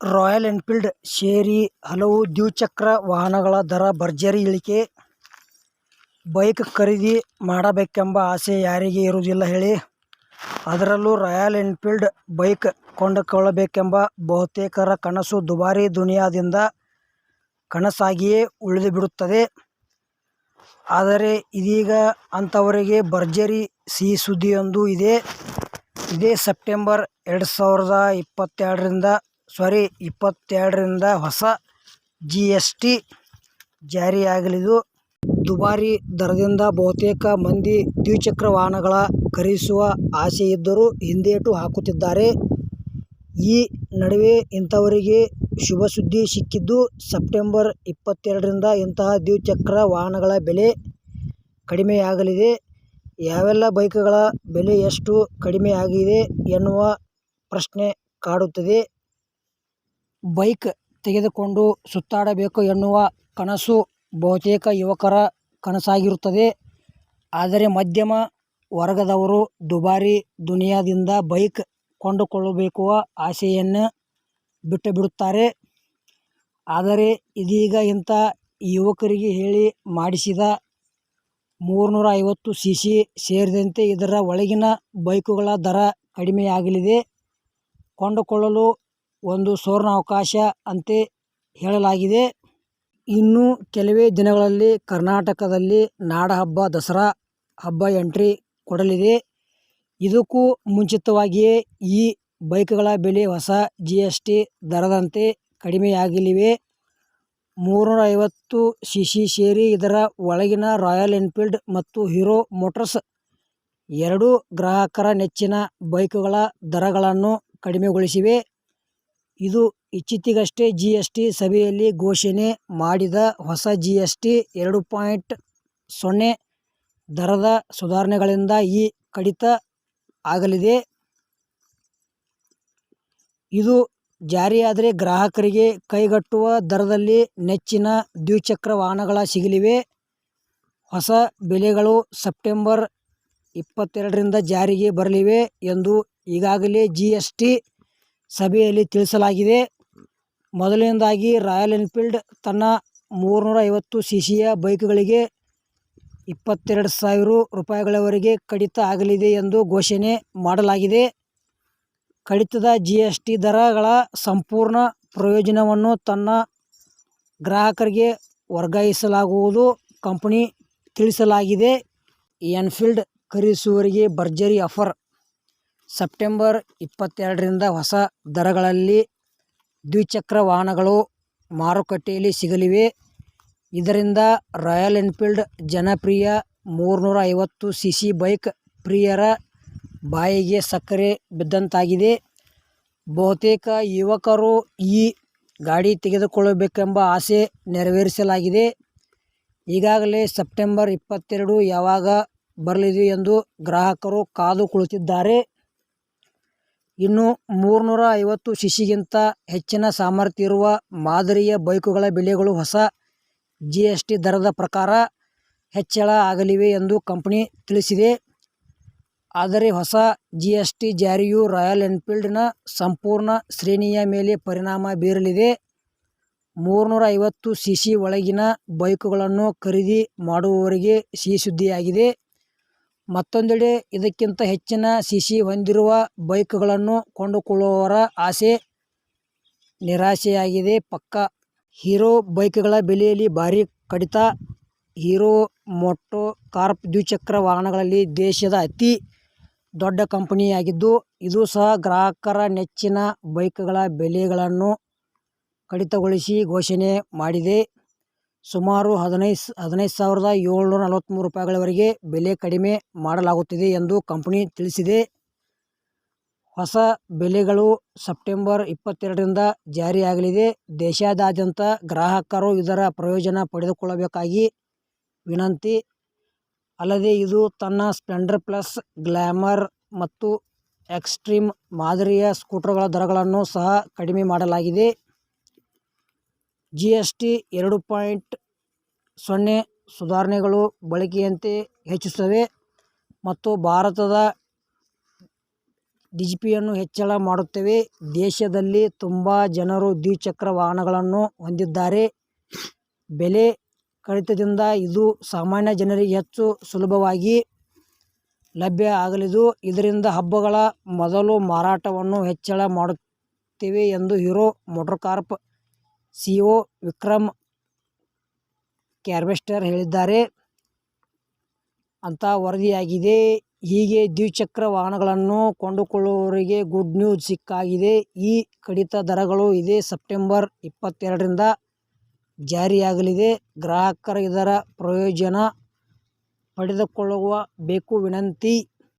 Royal Enfield ಸೇರಿ ಹಲವು ದ್ವಿಚಕ್ರ ವಾಹನಗಳ ದರ ಭರ್ಜರಿ ಇಳಿಕೆ ಬೈಕ್ ಖರೀದಿ ಮಾಡಬೇಕೆಂಬ ಆಸೆ ಯಾರಿಗೆ ಇರುವುದಿಲ್ಲ ಹೇಳಿ. ಅದರಲ್ಲೂ ರಾಯಲ್ ಎನ್ಫೀಲ್ಡ್ ಬೈಕ್ ಕೊಂಡುಕೊಳ್ಳಬೇಕೆಂಬ ಬಹುತೇಕರ ಕನಸು ದುಬಾರಿ ದುನಿಯಾದಿಂದ ಕನಸಾಗಿಯೇ ಉಳಿದುಬಿಡುತ್ತದೆ. ಆದರೆ ಇದೀಗ ಅಂಥವರಿಗೆ ಭರ್ಜರಿ ಸಿಹಿ ಸುದ್ದಿಯೊಂದು ಇದೆ. ಇದೇ ಸೆಪ್ಟೆಂಬರ್ ಎರಡು ಸಾವಿರದ ಇಪ್ಪತ್ತೆರಡರಿಂದ ಸಾರಿ ಇಪ್ಪತ್ತೆರಡರಿಂದ ಹೊಸ ಜಿ ಎಸ್ ಟಿ ಜಾರಿಯಾಗಲಿದ್ದು, ದುಬಾರಿ ದರದಿಂದ ಬಹುತೇಕ ಮಂದಿ ದ್ವಿಚಕ್ರ ವಾಹನಗಳ ಖರೀದಿಸುವ ಆಸೆಯಿದ್ದರೂ ಹಿಂದೇಟು ಹಾಕುತ್ತಿದ್ದಾರೆ. ಈ ನಡುವೆ ಇಂಥವರಿಗೆ ಶುಭ ಸುದ್ದಿ ಸಿಕ್ಕಿದ್ದು, ಸೆಪ್ಟೆಂಬರ್ ಇಪ್ಪತ್ತೆರಡರಿಂದ ಇಂತಹ ದ್ವಿಚಕ್ರ ವಾಹನಗಳ ಬೆಲೆ ಕಡಿಮೆಯಾಗಲಿದೆ. ಯಾವೆಲ್ಲ ಬೈಕ್ಗಳ ಬೆಲೆ ಎಷ್ಟು ಕಡಿಮೆಯಾಗಿದೆ ಎನ್ನುವ ಪ್ರಶ್ನೆ ಕಾಡುತ್ತಿದೆ. ಬೈಕ್ ತೆಗೆದುಕೊಂಡು ಸುತ್ತಾಡಬೇಕು ಎನ್ನುವ ಕನಸು ಬಹುತೇಕ ಯುವಕರ ಕನಸಾಗಿರುತ್ತದೆ. ಆದರೆ ಮಧ್ಯಮ ವರ್ಗದವರು ದುಬಾರಿ ದುನಿಯಾದಿಂದ ಬೈಕ್ ಕೊಂಡುಕೊಳ್ಳಬೇಕು ಆಸೆಯನ್ನು ಬಿಟ್ಟುಬಿಡುತ್ತಾರೆ. ಆದರೆ ಇದೀಗ ಇಂಥ ಯುವಕರಿಗೆ ಹೇಳಿ ಮಾಡಿಸಿದ ಮೂರುನೂರ ಐವತ್ತು ಸಿ ಸಿ ಸೇರಿದಂತೆ ಇದರ ಒಳಗಿನ ಬೈಕುಗಳ ದರ ಕಡಿಮೆಯಾಗಲಿದೆ. ಕೊಂಡುಕೊಳ್ಳಲು ಒಂದು ಸುವರ್ಣಾವಕಾಶ ಅಂತೆ ಹೇಳಲಾಗಿದೆ. ಇನ್ನು ಕೆಲವೇ ದಿನಗಳಲ್ಲಿ ಕರ್ನಾಟಕದಲ್ಲಿ ನಾಡಹಬ್ಬ ದಸರಾ ಹಬ್ಬ ಎಂಟ್ರಿ ಕೊಡಲಿದೆ. ಇದಕ್ಕೂ ಮುಂಚಿತವಾಗಿಯೇ ಈ ಬೈಕ್ಗಳ ಬೆಲೆ ಹೊಸ ಜಿ ಎಸ್ ಟಿ ದರದಂತೆ ಕಡಿಮೆಯಾಗಲಿವೆ. ಮೂರ್ನೂರ ಐವತ್ತು ಸಿ ಸಿ ಸೇರಿ ಇದರ ಒಳಗಿನ ರಾಯಲ್ ಎನ್ಫೀಲ್ಡ್ ಮತ್ತು ಹೀರೋ ಮೋಟರ್ಸ್ ಎರಡೂ ಗ್ರಾಹಕರ ನೆಚ್ಚಿನ ಬೈಕ್ಗಳ ದರಗಳನ್ನು ಕಡಿಮೆಗೊಳಿಸಿವೆ. ಇದು ಇತ್ತೀಚೆಗಷ್ಟೇ ಜಿ.ಎಸ್.ಟಿ ಸಭೆಯಲ್ಲಿ ಘೋಷಣೆ ಮಾಡಿದ ಹೊಸ ಜಿ.ಎಸ್.ಟಿ ಎರಡು ಪಾಯಿಂಟ್ ಸೊನ್ನೆ ದರದ ಸುಧಾರಣೆಗಳಿಂದ ಈ ಕಡಿತ ಆಗಲಿದೆ. ಇದು ಜಾರಿಯಾದರೆ ಗ್ರಾಹಕರಿಗೆ ಕೈಗಟ್ಟುವ ದರದಲ್ಲಿ ನೆಚ್ಚಿನ ದ್ವಿಚಕ್ರ ವಾಹನಗಳ ಸಿಗಲಿವೆ. ಹೊಸ ಬೆಲೆಗಳು ಸೆಪ್ಟೆಂಬರ್ ಇಪ್ಪತ್ತೆರಡರಿಂದ ಜಾರಿಗೆ ಬರಲಿವೆ ಎಂದು ಈಗಾಗಲೇ ಜಿ ಎಸ್ ಟಿ ಸಭೆಯಲ್ಲಿ ತಿಳಿಸಲಾಗಿದೆ. ಮೊದಲನೆಯದಾಗಿ ರಾಯಲ್ ಎನ್ಫೀಲ್ಡ್ ತನ್ನ ಮೂರುನೂರ ಐವತ್ತು ಸಿ ಸಿಯ ಬೈಕ್ಗಳಿಗೆ ಇಪ್ಪತ್ತೆರಡು ಸಾವಿರ ರೂಪಾಯಿಗಳವರೆಗೆ ಕಡಿತ ಆಗಲಿದೆ ಎಂದು ಘೋಷಣೆ ಮಾಡಲಾಗಿದೆ. ಕಡಿತದ ಜಿ ಎಸ್ ಟಿ ದರಗಳ ಸಂಪೂರ್ಣ ಪ್ರಯೋಜನವನ್ನು ತನ್ನ ಗ್ರಾಹಕರಿಗೆ ವರ್ಗಾಯಿಸಲಾಗುವುದು ಕಂಪನಿ ತಿಳಿಸಲಾಗಿದೆ. ಎನ್ಫೀಲ್ಡ್ ಖರೀದಿಸುವವರಿಗೆ ಭರ್ಜರಿ ಆಫರ್ ಸೆಪ್ಟೆಂಬರ್ ಇಪ್ಪತ್ತೆರಡರಿಂದ ಹೊಸ ದರಗಳಲ್ಲಿ ದ್ವಿಚಕ್ರ ವಾಹನಗಳು ಮಾರುಕಟ್ಟೆಯಲ್ಲಿ ಸಿಗಲಿವೆ. ಇದರಿಂದ ರಾಯಲ್ ಎನ್ಫೀಲ್ಡ್ ಜನಪ್ರಿಯ ಮೂರುನೂರ ಐವತ್ತು ಸಿ ಸಿ ಬೈಕ್ ಪ್ರಿಯರ ಬಾಯಿಗೆ ಸಕ್ಕರೆ ಬಿದ್ದಂತಾಗಿದೆ. ಬಹುತೇಕ ಯುವಕರು ಈ ಗಾಡಿ ತೆಗೆದುಕೊಳ್ಳಬೇಕೆಂಬ ಆಸೆ ನೆರವೇರಿಸಲಾಗಿದೆ. ಈಗಾಗಲೇ ಸೆಪ್ಟೆಂಬರ್ ಇಪ್ಪತ್ತೆರಡು ಯಾವಾಗ ಬರಲಿದೆ ಎಂದು ಗ್ರಾಹಕರು ಕಾದು ಕುಳಿತಿದ್ದಾರೆ. ಇನ್ನು ಮೂರ್ನೂರ ಐವತ್ತು ಶಿಶಿಗಿಂತ ಹೆಚ್ಚಿನ ಸಾಮರ್ಥ್ಯ ಇರುವ ಮಾದರಿಯ ಬೈಕುಗಳ ಬೆಲೆಗಳು ಹೊಸ ಜಿ ಎಸ್ ಟಿ ದರದ ಪ್ರಕಾರ ಹೆಚ್ಚಳ ಆಗಲಿವೆ ಎಂದು ಕಂಪನಿ ತಿಳಿಸಿದೆ. ಆದರೆ ಹೊಸ ಜಿ ಎಸ್ ಟಿ ಜಾರಿಯು ರಾಯಲ್ ಎನ್ಫೀಲ್ಡ್ನ ಸಂಪೂರ್ಣ ಶ್ರೇಣಿಯ ಮೇಲೆ ಪರಿಣಾಮ ಬೀರಲಿದೆ. ಮೂರ್ನೂರ ಐವತ್ತು ಸಿ ಸಿ ಒಳಗಿನ ಬೈಕುಗಳನ್ನು ಖರೀದಿ ಮಾಡುವವರಿಗೆ ಸಿಹಿ ಸುದ್ದಿಯಾಗಿದೆ. ಮತ್ತೊಂದೆಡೆ ಇದಕ್ಕಿಂತ ಹೆಚ್ಚಿನ ಸಿಸಿ ಹೊಂದಿರುವ ಬೈಕ್ಗಳನ್ನು ಕೊಂಡುಕೊಳ್ಳುವವರ ಆಸೆ ನಿರಾಸೆಯಾಗಿದೆ. ಪಕ್ಕಾ ಹೀರೋ ಬೈಕ್ಗಳ ಬೆಲೆಯಲ್ಲಿ ಭಾರೀ ಕಡಿತ. ಹೀರೋ ಮೋಟೋ ಕಾರ್ಪ್ ದ್ವಿಚಕ್ರ ವಾಹನಗಳಲ್ಲಿ ದೇಶದ ಅತಿ ದೊಡ್ಡ ಕಂಪನಿಯಾಗಿದ್ದು, ಇದು ಸಹ ಗ್ರಾಹಕರ ನೆಚ್ಚಿನ ಬೈಕ್ಗಳ ಬೆಲೆಗಳನ್ನು ಕಡಿತಗೊಳಿಸಿ ಘೋಷಣೆ ಮಾಡಿದೆ. ಸುಮಾರು ಹದಿನೈದು ಹದಿನೈದು ಸಾವಿರದ ಏಳ್ನೂರ ನಲವತ್ತ್ಮೂರು ರೂಪಾಯಿಗಳವರೆಗೆ ಬೆಲೆ ಕಡಿಮೆ ಮಾಡಲಾಗುತ್ತಿದೆ ಎಂದು ಕಂಪನಿ ತಿಳಿಸಿದೆ. ಹೊಸ ಬೆಲೆಗಳು ಸೆಪ್ಟೆಂಬರ್ ಇಪ್ಪತ್ತೆರಡರಿಂದ ಜಾರಿಯಾಗಲಿದೆ. ದೇಶಾದ್ಯಂತ ಗ್ರಾಹಕರು ಇದರ ಪ್ರಯೋಜನ ಪಡೆದುಕೊಳ್ಳಬೇಕಾಗಿ ವಿನಂತಿ. ಅಲ್ಲದೆ ಇದು ತನ್ನ ಸ್ಪ್ಲೆಂಡರ್ ಪ್ಲಸ್ ಗ್ಲ್ಯಾಮರ್ ಮತ್ತು ಎಕ್ಸ್ಟ್ರೀಮ್ ಮಾದರಿಯ ಸ್ಕೂಟರ್ಗಳ ದರಗಳನ್ನು ಸಹ ಕಡಿಮೆ ಮಾಡಲಾಗಿದೆ. ಜಿ ಎಸ್ ಟಿ ಎರಡು ಪಾಯಿಂಟ್ ಸೊನ್ನೆ ಸುಧಾರಣೆಗಳು ಬಳಕೆಯಂತೆ ಹೆಚ್ಚಿಸುತ್ತವೆ ಮತ್ತು ಭಾರತದ ಡಿಜಿಪಿಯನ್ನು ಹೆಚ್ಚಳ ಮಾಡುತ್ತವೆ. ದೇಶದಲ್ಲಿ ತುಂಬ ಜನರು ದ್ವಿಚಕ್ರ ವಾಹನಗಳನ್ನು ಹೊಂದಿದ್ದಾರೆ. ಬೆಲೆ ಕಡಿತದಿಂದ ಇದು ಸಾಮಾನ್ಯ ಜನರಿಗೆ ಹೆಚ್ಚು ಸುಲಭವಾಗಿ ಲಭ್ಯ ಆಗಲಿದ್ದು, ಇದರಿಂದ ಹಬ್ಬಗಳ ಮೊದಲು ಮಾರಾಟವನ್ನು ಹೆಚ್ಚಳ ಮಾಡುತ್ತೇವೆ ಎಂದು ಹೀರೋ ಮೋಟೋಕಾರ್ಪ್ ಒ ವಿಕ್ರಮ್ ಕ್ಯಾರ್ಬೆಸ್ಟರ್ ಹೇಳಿದ್ದಾರೆ. ಅಂತ ವರದಿಯಾಗಿದೆ. ಹೀಗೆ ದ್ವಿಚಕ್ರ ವಾಹನಗಳನ್ನು ಕೊಂಡುಕೊಳ್ಳುವವರಿಗೆ ಗುಡ್ ನ್ಯೂಸ್ ಸಿಕ್ಕಾಗಿದೆ. ಈ ಕಡಿತ ದರಗಳು ಇದೇ ಸೆಪ್ಟೆಂಬರ್ ಇಪ್ಪತ್ತೆರಡರಿಂದ ಜಾರಿಯಾಗಲಿದೆ. ಗ್ರಾಹಕರು ಇದರ ಪ್ರಯೋಜನ ಪಡೆದುಕೊಳ್ಳುವ ಬೇಕು ವಿನಂತಿ.